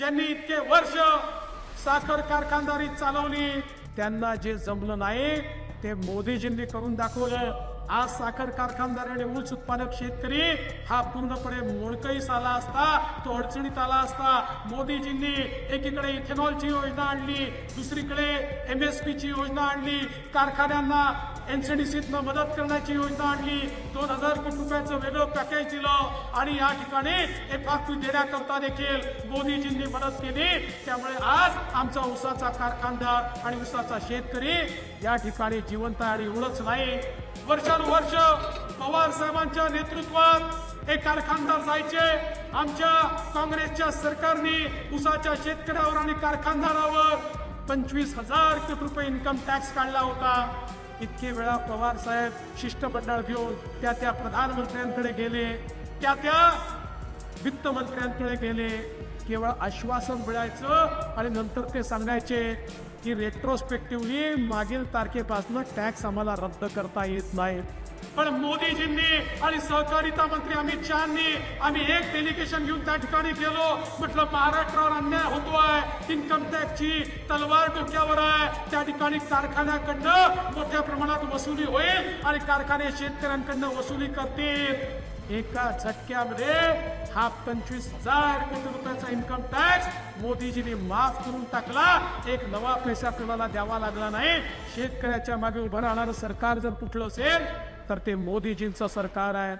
ज्यांनी इतके वर्ष साखर कारखानदारी चालवली त्यांना जे जमलं नाही ते मोदीजींनी करून दाखवलं. आज साखर कारखानदार आणि ऊस उत्पादक शेतकरी हा पूर्णपणे मोडकळीस आला असता तो अडचणीत आला असता. मोदीजींनी एकीकडे इथेनॉलची योजना आणली दुसरीकडे एम एस पीची योजना आणली. कारखान्यांना एनसीडीसीतनं मदत करण्याची योजना आणली. दोन हजार कोटी रुपयाचं वेगळं पॅकेज दिलं. आणि या ठिकाणी एक एफआरपी देण्याकरता देखील मोदीजींनी मदत केली. त्यामुळे आज आमचा ऊसाचा कारखानदार आणि ऊसाचा शेतकरी या ठिकाणी जिवंत आणि एवढंच नाही. वर्षानुवर्ष पवार साहेबांच्या नेतृत्वात हे कारखानदार जायचे. आमच्या काँग्रेसच्या सरकारने ऊसाच्या शेतकऱ्यावर आणि कारखानदारावर पंचवीस हजार कोटी रुपये इन्कम टॅक्स काढला होता. इतके वेळा पवार साहेब शिष्टमंडळ घेऊन त्या त्या प्रधानमंत्र्यांकडे गेले त्या त्या वित्तमंत्र्यांकडे गेले. केवळ आश्वासन मिळायचं आणि नंतर ते सांगायचे की रेट्रोस्पेक्टिव्हली मागील तारखेपासून टॅक्स आम्हाला रद्द करता येत नाही पण मोदीजींनी आणि सहकारिता मंत्री अमित शहानी आम्ही एक डेलिगेशन घेऊन त्या ठिकाणी गेलो. म्हटलं महाराष्ट्रावर अन्याय होतोय. इन्कम टॅक्सची तलवार डोक्यावर आहे. त्या ठिकाणी कारखान्याकडनं मोठ्या प्रमाणात वसुली होईल आणि कारखाने शेतकऱ्यांकडनं वसुली करतील. एका झटक्यामध्ये हा पंचवीस हजार कोटी रुपयाचा इन्कम टॅक्स मोदीजीने माफ करून टाकला. एक नवा पैसा कोणाला द्यावा लागला नाही. शेतकऱ्याच्या मागे उभं राहणारं सरकार जर कुठलं असेल तर ते मोदीजींचं सरकार आहे.